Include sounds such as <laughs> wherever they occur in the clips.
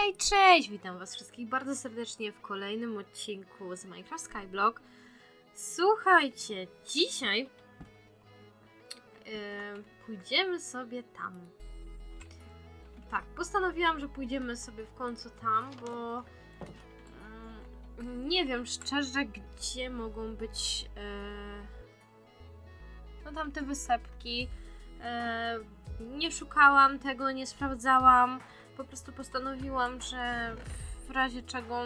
Hej, cześć! Witam Was wszystkich bardzo serdecznie w kolejnym odcinku z Minecraft Skyblock. Słuchajcie, dzisiaj yy, pójdziemy sobie tam. Tak, postanowiłam, że pójdziemy sobie w końcu tam, bo yy, nie wiem szczerze, gdzie mogą być yy, no tam te wysepki. Yy, nie szukałam tego, nie sprawdzałam po prostu postanowiłam, że w razie czego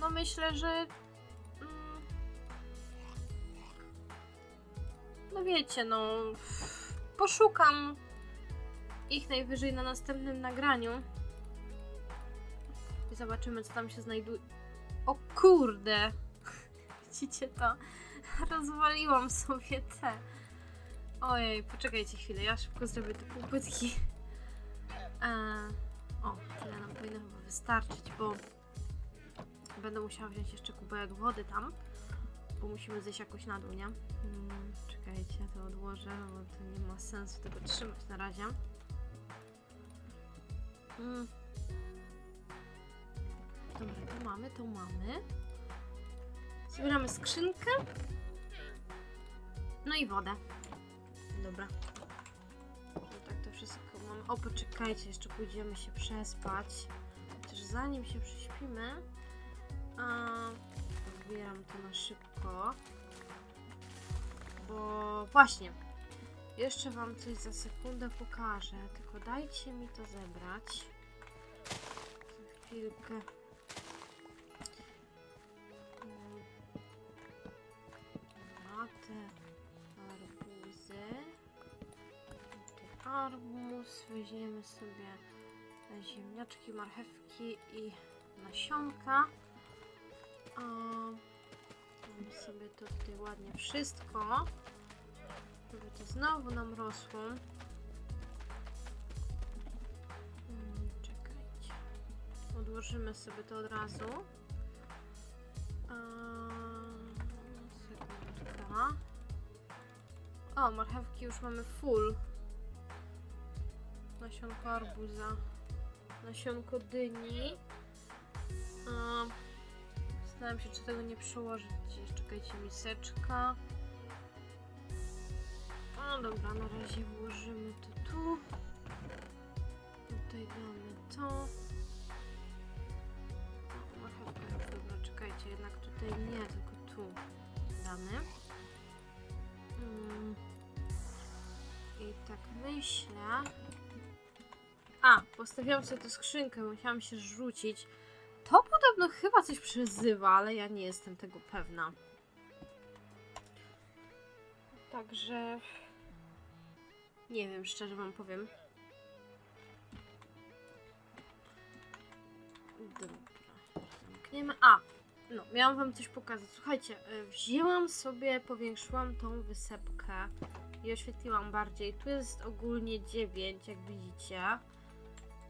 no myślę, że mm, no wiecie, no poszukam ich najwyżej na następnym nagraniu i zobaczymy co tam się znajduje. O kurde! <laughs> Widzicie to? Rozwaliłam sobie te. Ojej, poczekajcie chwilę, ja szybko zrobię te półpytki. Eee, o, tyle nam powinno chyba wystarczyć, bo będę musiała wziąć jeszcze kubełek wody tam, bo musimy zejść jakoś na dół, nie? Hmm, czekajcie, to odłożę, bo to nie ma sensu tego trzymać na razie. Hmm. Dobra, to mamy, to mamy. Zbieramy skrzynkę. No i wodę. Dobra. No tak to wszystko mamy. O, poczekajcie, jeszcze pójdziemy się przespać. Chociaż zanim się prześpimy, a zbieram to na szybko. Bo właśnie, jeszcze Wam coś za sekundę pokażę, tylko dajcie mi to zebrać. Za chwilkę. Mm. Arbuz, weźmiemy sobie ziemniaczki, marchewki i nasionka. A, mamy sobie to tutaj ładnie wszystko, żeby to znowu nam rosło. Mm, Czekajcie. Odłożymy sobie to od razu. A. O, marchewki już mamy full. Nasionko arbuza. Nasionko dyni. A, Zastanawiam się, czy tego nie przełożyć gdzieś. Czekajcie, miseczka. No dobra, na razie włożymy to tu. Tutaj damy to. Marchewka, dobra, czekajcie, jednak tutaj nie, tylko tu damy. Mm. I tak myślę. A, postawiłam sobie tę skrzynkę, musiałam się rzucić. To podobno chyba coś przyzywa, ale ja nie jestem tego pewna. Także. Nie wiem, szczerze wam powiem. Dobra, zamkniemy. A, no, miałam wam coś pokazać. Słuchajcie, y, wzięłam sobie, powiększyłam tą wysepkę i oświetliłam bardziej. Tu jest ogólnie 9, jak widzicie.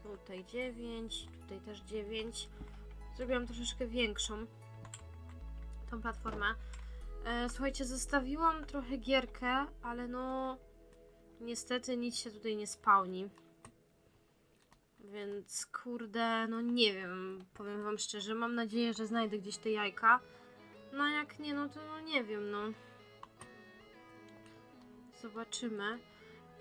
Tutaj 9, tutaj też 9. Zrobiłam troszeczkę większą tą platformę. E, słuchajcie, zostawiłam trochę gierkę, ale no niestety nic się tutaj nie spełni. Więc kurde, no nie wiem, powiem wam szczerze, mam nadzieję, że znajdę gdzieś te jajka. No jak nie, no to no nie wiem, no. Zobaczymy.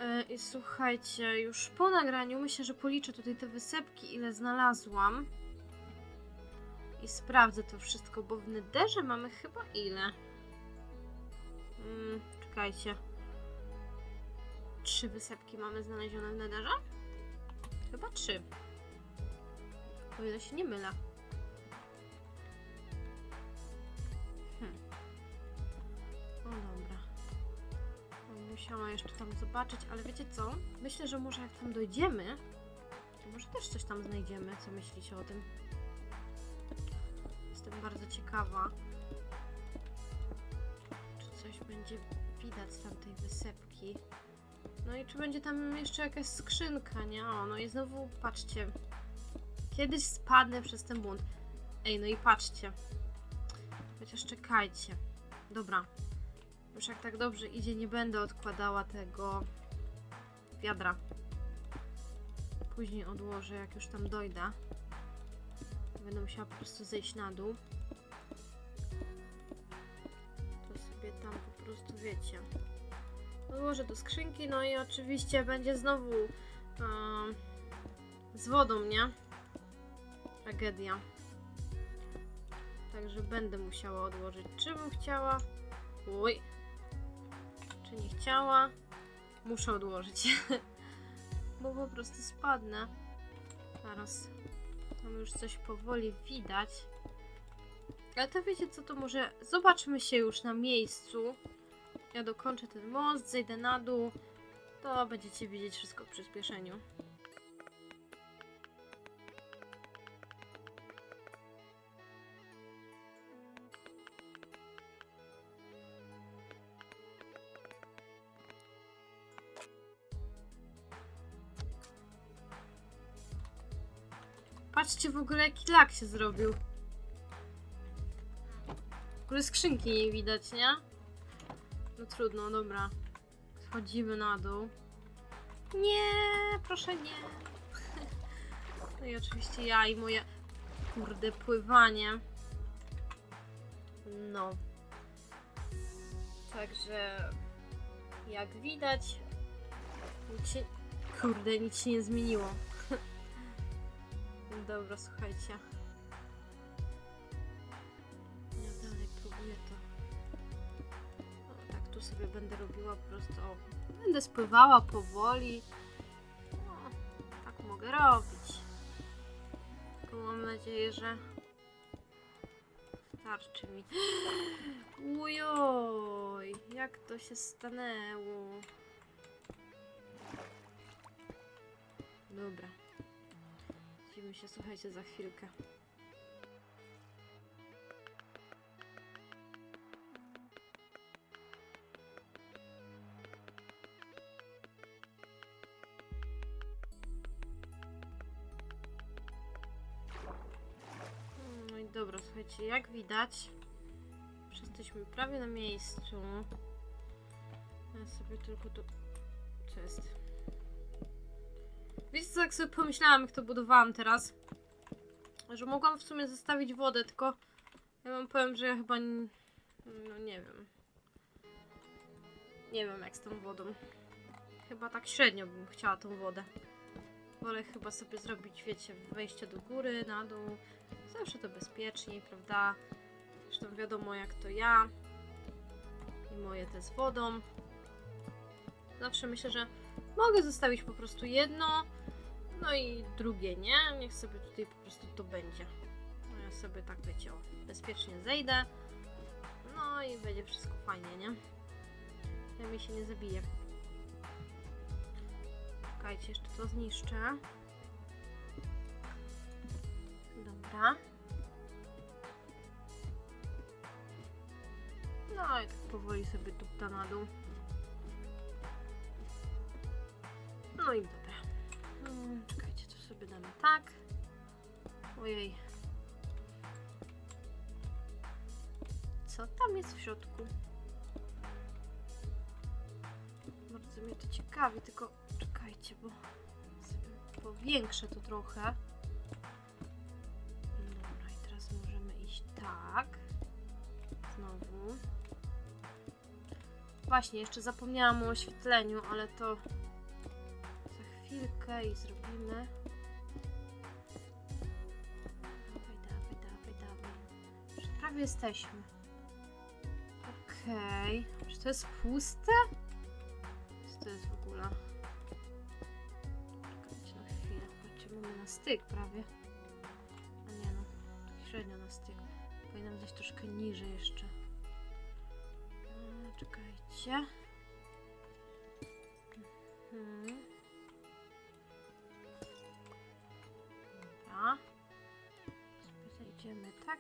E, I słuchajcie, już po nagraniu myślę, że policzę tutaj te wysepki, ile znalazłam. I sprawdzę to wszystko, bo w Netherze mamy chyba ile? Mm, czekajcie. Trzy wysepki mamy znalezione w Netherze? Chyba trzy. O ile się nie mylę. Musiała jeszcze tam zobaczyć, ale wiecie co? Myślę, że może jak tam dojdziemy, to może też coś tam znajdziemy. Co myślicie o tym? Jestem bardzo ciekawa, czy coś będzie widać z tamtej wysepki. No i czy będzie tam jeszcze jakaś skrzynka, nie? O, no i znowu patrzcie. Kiedyś spadnę przez ten bunt. Ej, no i patrzcie. Chociaż czekajcie. Dobra. Już jak tak dobrze idzie, nie będę odkładała tego wiadra. później odłożę, jak już tam dojdę. Będę musiała po prostu zejść na dół. To sobie tam po prostu wiecie. Odłożę do skrzynki, no i oczywiście będzie znowu z wodą, nie? Tragedia. Także będę musiała odłożyć. Czy bym chciała? Oj. Czy nie chciała? Muszę odłożyć. <laughs> Bo po prostu spadnę. Zaraz. Tam już coś powoli widać. Ale to wiecie co, to może zobaczmy się już na miejscu. Ja dokończę ten most, zejdę na dół. To będziecie widzieć wszystko w przyspieszeniu. Patrzcie w ogóle jaki lak się zrobił. W ogóle skrzynki nie widać, nie? No trudno, dobra. Schodzimy na dół. Nie, proszę nie. <laughs> No i oczywiście ja i moje kurde pływanie. No. Także jak widać nic się, kurde, nic się nie zmieniło. Dobra, słuchajcie. Ja dalej próbuję to. O, tak tu sobie będę robiła po prostu. O, będę spływała powoli. O, tak mogę robić. Tylko mam nadzieję, że starczy mi. <gasps> Ujoj, jak to się stanęło. Dobra. Widzimy się, słuchajcie, za chwilkę. No i dobra, słuchajcie, jak widać, już jesteśmy prawie na miejscu. Ja sobie tylko tu... Co jest? Wiecie co, jak sobie pomyślałam, jak to budowałam teraz? Że mogłam w sumie zostawić wodę, tylko ja wam powiem, że ja chyba... No nie wiem. Nie wiem jak z tą wodą. Chyba tak średnio bym chciała tą wodę. Wolę chyba sobie zrobić, wiecie, wejście do góry, na dół. Zawsze to bezpieczniej, prawda? Zresztą wiadomo jak to ja. I moje te z wodą. Zawsze myślę, że mogę zostawić po prostu jedno, no i drugie nie. Niech sobie tutaj po prostu to będzie. No ja sobie tak wiecie, o, bezpiecznie zejdę. No i będzie wszystko fajnie, nie? Ja mi się nie zabije. Czekajcie, jeszcze to zniszczę. Dobra. No i tak powoli sobie tupta na dół. No i dobra. Mm, Czekajcie, to sobie damy tak. Ojej. Co tam jest w środku? Bardzo mnie to ciekawi, tylko czekajcie, bo sobie powiększę to trochę. Dobra, i teraz możemy iść tak. Znowu. Właśnie, jeszcze zapomniałam o oświetleniu, ale to chwilkę i zrobimy. Dawaj, dawaj, dawaj, dawaj. Już prawie jesteśmy. Okej. Czy to jest puste? Co to jest w ogóle? Czekajcie na chwilę. Patrzcie, mamy na styk prawie. A nie no, średnio na styk. Powinnam zejść troszkę niżej jeszcze. E, Czekajcie. Mhm.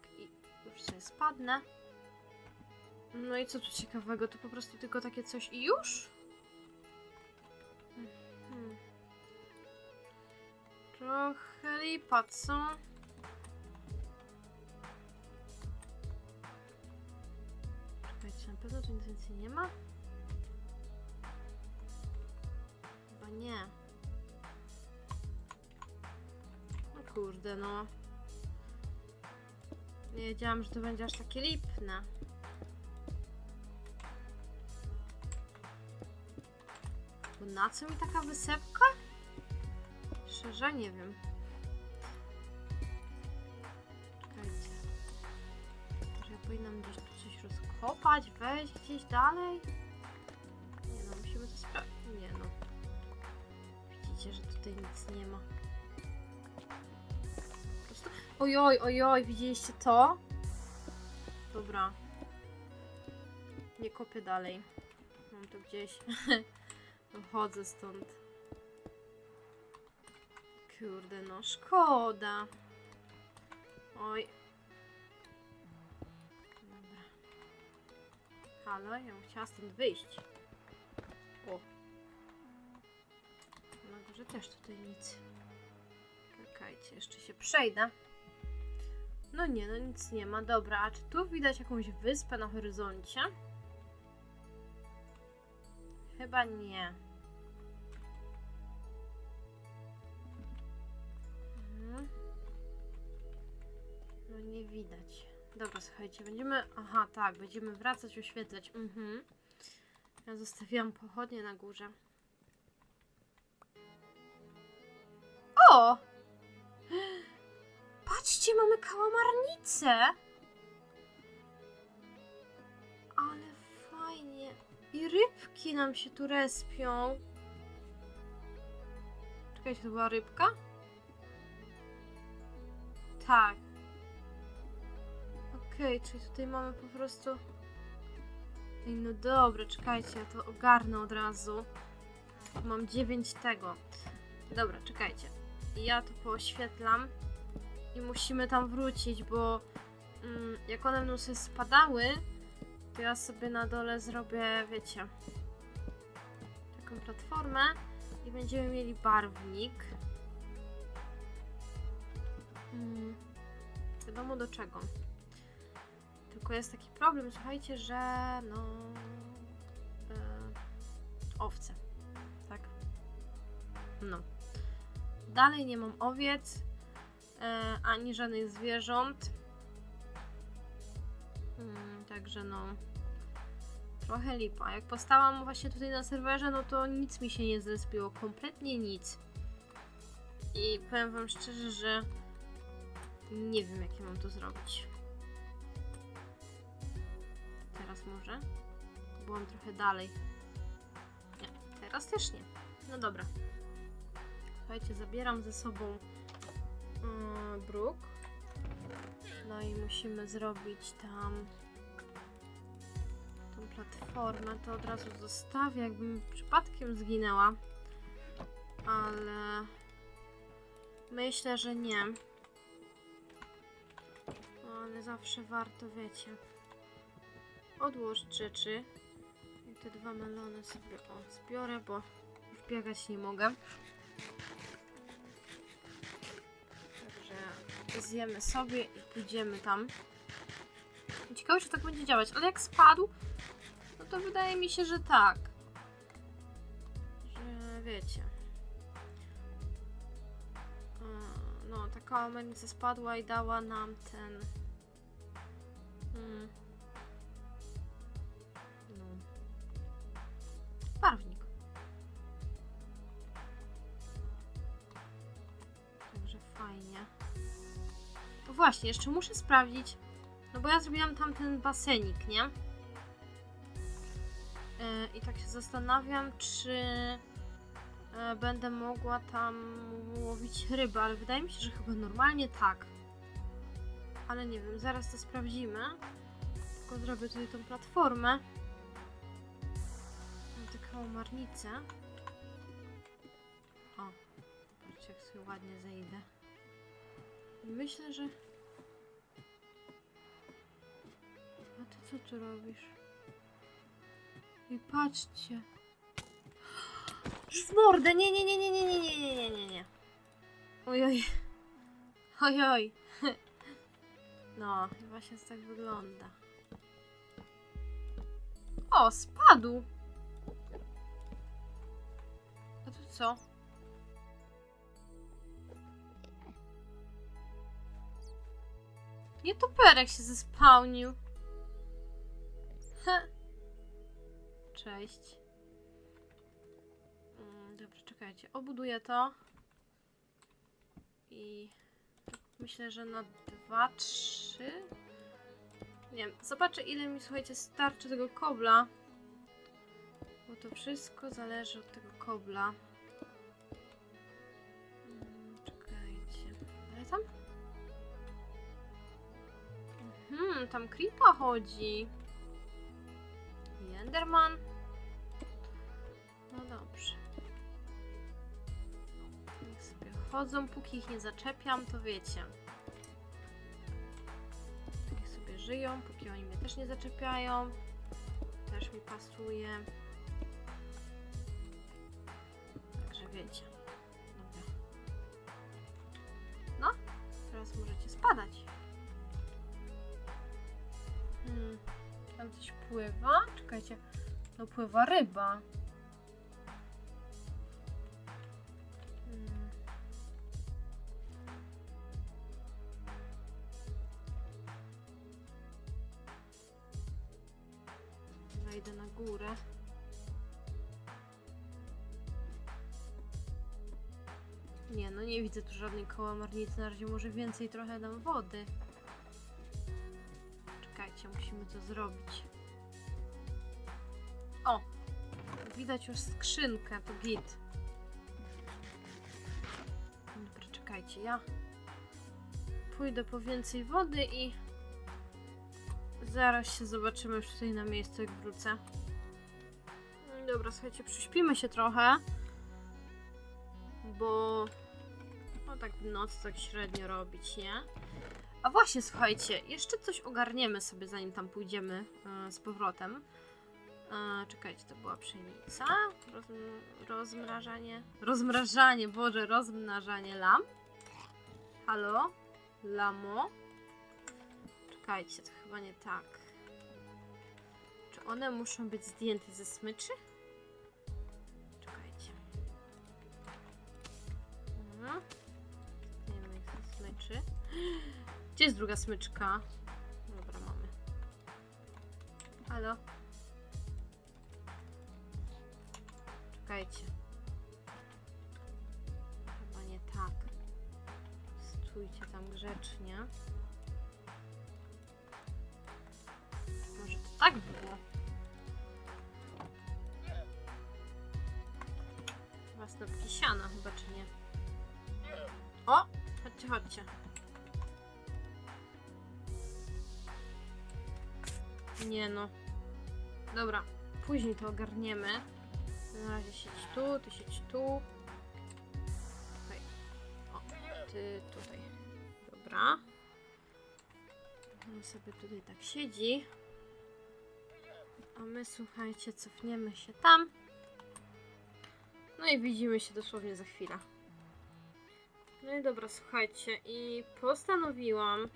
Tak i już sobie spadnę. No i co tu ciekawego? To po prostu tylko takie coś i już? Mhm. Trochę lipa, co? Czekajcie, na pewno tu nic więcej nie ma? Chyba nie. Kurde, no. Nie wiedziałam, że to będzie aż takie lipne. Bo na co mi taka wysepka? Szczerze nie wiem. Czekajcie. Może ja powinnam gdzieś tu coś rozkopać, wejść gdzieś dalej? Nie no, musimy to sprawdzić. Nie no. Widzicie, że tutaj nic nie ma. Ojoj, ojoj, widzieliście to? Dobra. Nie kopię dalej. Mam to gdzieś. <laughs> Wychodzę stąd. Kurde, no szkoda. Oj. Dobra. Halo, ja chciała stąd wyjść. O. Na górze też tutaj nic. Czekajcie, jeszcze się przejdę. No nie, no nic nie ma. Dobra, a czy tu widać jakąś wyspę na horyzoncie? Chyba nie. Mhm. No nie widać. Dobra, słuchajcie, będziemy... Aha, tak, będziemy wracać, oświetlać. Mhm. Ja zostawiłam pochodnie na górze. O! Patrzcie, mamy kałamarnicę! Ale fajnie. I rybki nam się tu respią. Czekajcie, to była rybka? Tak. Okej, czyli tutaj mamy po prostu... Ej, no dobra, czekajcie, ja to ogarnę od razu. Mam 9 tego. Dobra, czekajcie. Ja to pooświetlam i musimy tam wrócić, bo mm, jak one będą sobie spadały, to ja sobie na dole zrobię, wiecie, taką platformę i będziemy mieli barwnik. Mm, wiadomo do czego. Tylko jest taki problem, słuchajcie, że no. E, owce. Tak? No. Dalej nie mam owiec, ani żadnych zwierząt. Mm, także no. Trochę lipa. Jak postałam właśnie tutaj na serwerze, no to nic mi się nie zrespiło. Kompletnie nic. I powiem wam szczerze, że nie wiem, jak ja mam to zrobić. Teraz może? Byłam trochę dalej. Nie, teraz też nie. No dobra. Słuchajcie, zabieram ze sobą yy, bruk. No i musimy zrobić tam tą platformę. To od razu zostawię, jakbym przypadkiem zginęła. Ale myślę, że nie. Ale zawsze warto, wiecie, odłożyć rzeczy. I te dwa melony sobie o, zbiorę, bo już biegać nie mogę. Zjemy sobie i pójdziemy tam. Ciekawe, czy tak będzie działać, ale jak spadł, no to wydaje mi się, że tak. Że wiecie. No, taka omenica spadła i dała nam ten. Właśnie, jeszcze muszę sprawdzić. No bo ja zrobiłam tam ten basenik, nie? Yy, I tak się zastanawiam, czy yy, będę mogła tam łowić ryby, ale wydaje mi się, że chyba normalnie tak. Ale nie wiem, zaraz to sprawdzimy. Tylko zrobię tutaj tą platformę. Mam taką marnicę. O, patrzcie jak sobie ładnie zejdę. Myślę, że... Ty co tu robisz? I patrzcie. W mordę! Nie, nie, nie, nie, nie, nie, nie, nie, nie, nie, nie. Ojoj. Ojoj. <laughs> No, właśnie tak wygląda. O, spadł! A tu co? Nietoperek się zespałnił. Cześć. Mm, Dobra, czekajcie. Obuduję to. I myślę, że na dwa, trzy. Nie wiem, zobaczę ile mi, słuchajcie, starczy tego kobla. Bo to wszystko zależy od tego kobla. Mm, Czekajcie. Ale tam? Hmm, tam creepa chodzi. Enderman. No dobrze. Niech sobie chodzą, póki ich nie zaczepiam, to wiecie. Niech sobie żyją, póki oni mnie też nie zaczepiają. Też mi pasuje. Także wiecie. No, teraz możecie spadać. Tam coś pływa? Czekajcie. No pływa ryba. Hmm. Wejdę na górę. Nie, no nie widzę tu żadnej kałamarnicy. Na razie może więcej trochę dam wody. Musimy to zrobić. O! Widać już skrzynkę, to git. Dobra, czekajcie, ja pójdę po więcej wody i zaraz się zobaczymy już tutaj na miejscu, jak wrócę. Dobra, słuchajcie, przyśpimy się trochę, bo no tak w nocy tak średnio robić, nie? A właśnie, słuchajcie, jeszcze coś ogarniemy sobie, zanim tam pójdziemy e, z powrotem. E, czekajcie, to była pszenica. Roz, rozmrażanie. Rozmrażanie, Boże, rozmnażanie lam. Halo? Lamo? Czekajcie, to chyba nie tak. Czy one muszą być zdjęte ze smyczy? Czekajcie. Mhm. Zdejmę ich ze smyczy. Gdzie jest druga smyczka? Dobra, mamy. Halo? Czekajcie. Chyba nie tak. Stójcie tam grzecznie. Może to tak było? Chyba snopki chyba czy nie? O! Chodźcie, chodźcie. Nie no. Dobra, później to ogarniemy. Na razie siedź tu, ty siedź tu. O, ty tutaj. Dobra. On sobie tutaj tak siedzi. A my, słuchajcie, cofniemy się tam. No i widzimy się dosłownie za chwilę. No i dobra, słuchajcie, i postanowiłam,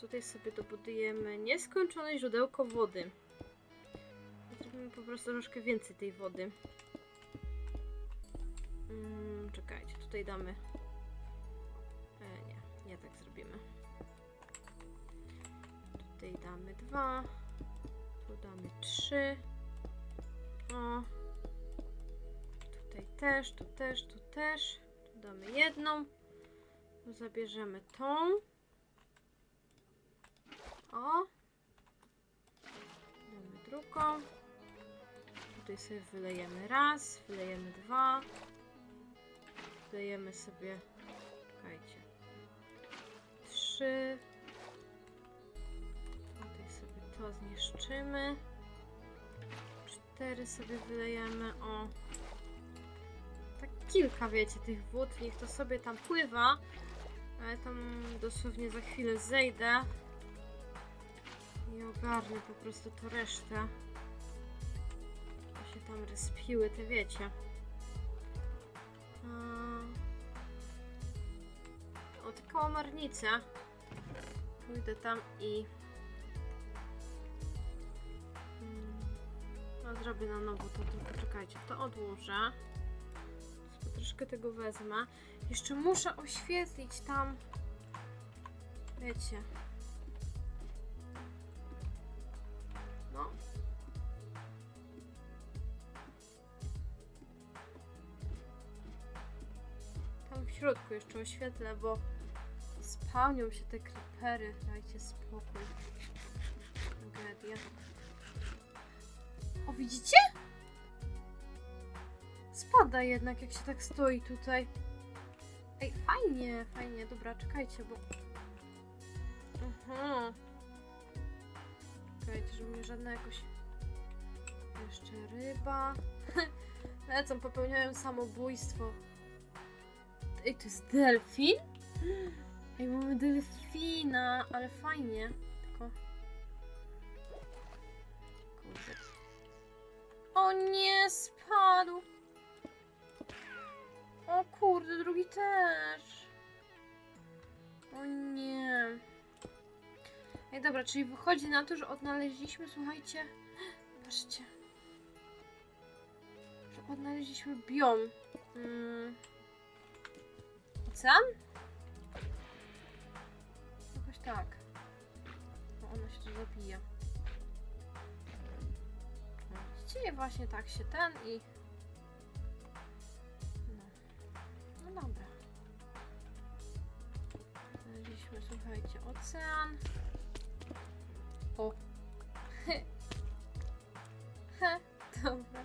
tutaj sobie dobudujemy nieskończone źródełko wody. Zrobimy po prostu troszkę więcej tej wody. Mm, czekajcie, tutaj damy. E, nie, nie tak zrobimy. Tutaj damy dwa. Tu damy trzy. O. Tutaj też, tu też, tu też. Tu damy jedną. Zabierzemy tą. O. Damy drugą. Tutaj sobie wylejemy raz, wylejemy dwa. Wylejemy sobie, czekajcie, trzy. Tutaj sobie to zniszczymy. Cztery sobie wylejemy, o. Tak kilka, wiecie, tych wód, niech to sobie tam pływa. Ale tam dosłownie za chwilę zejdę. I ogarnę po prostu to resztę. To się tam respiły, te wiecie. O, te kałamarnice. Pójdę tam i... Mm, No, zrobię na nowo to, tylko czekajcie, to odłożę. Troszkę tego wezmę. Jeszcze muszę oświetlić tam... Wiecie, Środku jeszcze oświetlę, bo spełnią się te creepery. Dajcie spokój. Tragedia. O, widzicie? Spada jednak, jak się tak stoi tutaj. Ej, fajnie, fajnie. Dobra, czekajcie, bo... Aha. Czekajcie, żeby mnie żadna jakoś... Jeszcze ryba. <laughs> Lecą, popełniają samobójstwo. Ej, to jest delfin? Ej, mamy delfina, ale fajnie. Tylko... Kurde. O nie, spadł. O kurde, drugi też. O nie. Ej, dobra, czyli wychodzi na to, że odnaleźliśmy, słuchajcie, patrzcie, że odnaleźliśmy biom. Mm. Ocean? Jakoś tak. No, ono się tu zabija. No, Widzicie, właśnie tak się ten i... No, no dobra. Znaleźliśmy, słuchajcie, ocean. O. <laughs> Dobra.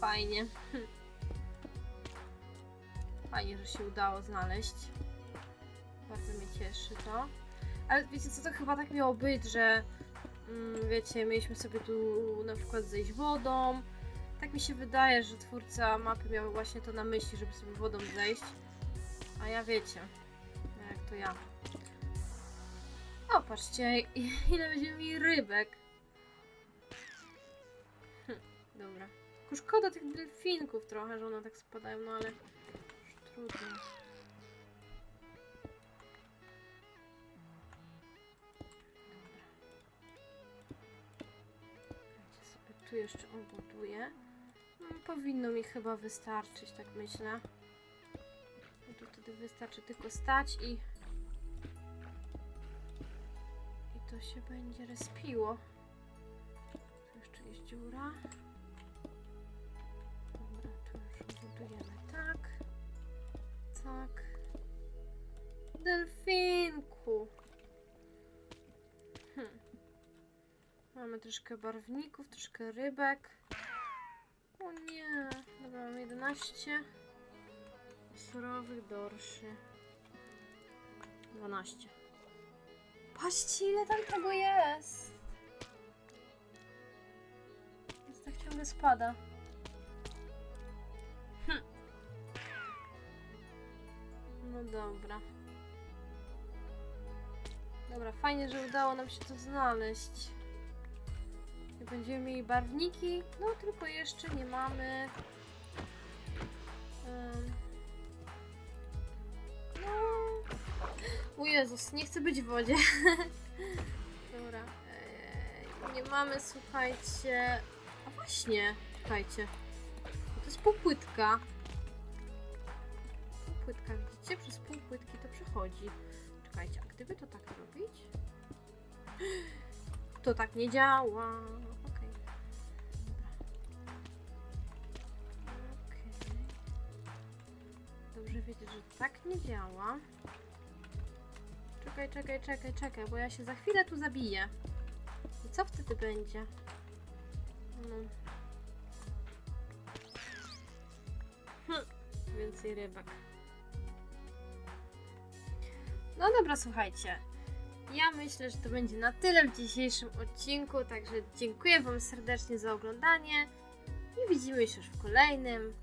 Fajnie. Fajnie, że się udało znaleźć. Bardzo mnie cieszy to. Ale wiecie co, to chyba tak miało być, że mm, wiecie, mieliśmy sobie tu na przykład zejść wodą. Tak mi się wydaje, że twórca mapy miał właśnie to na myśli, żeby sobie wodą zejść. A ja wiecie, jak to ja. O, patrzcie, ile będziemy mieli rybek. Hm, dobra. Tylko szkoda tych delfinków trochę, że one tak spadają, no ale trudno. Sobie tu jeszcze obuduję. No, powinno mi chyba wystarczyć, tak myślę. I tu wtedy wystarczy tylko stać i... I to się będzie respiło. Tu jeszcze jest dziura. Delfinku. Hm. Mamy troszkę barwników, troszkę rybek. O nie. Dobra, mam 11 surowych dorszy. 12. Patrzcie, ile tam tego jest. Jest tak ciągle spada. Hm. No dobra. Dobra, fajnie, że udało nam się to znaleźć. Będziemy mieli barwniki, no tylko jeszcze nie mamy. Em, no. <gasps> O Jezus, nie chcę być w wodzie. <laughs> Dobra. Eee, nie mamy, słuchajcie. A właśnie, słuchajcie. To jest półpłytka. Półpłytka, widzicie? Przez półpłytki to przechodzi. Czekajcie, a gdyby to tak robić? To tak nie działa. Okej. Okej. Dobrze wiedzieć, że tak nie działa. Czekaj, czekaj, czekaj, czekaj, bo ja się za chwilę tu zabiję. I co wtedy będzie? No. Hm, więcej rybek. No dobra, słuchajcie. Ja myślę, że to będzie na tyle w dzisiejszym odcinku, także dziękuję Wam serdecznie za oglądanie i widzimy się już w kolejnym.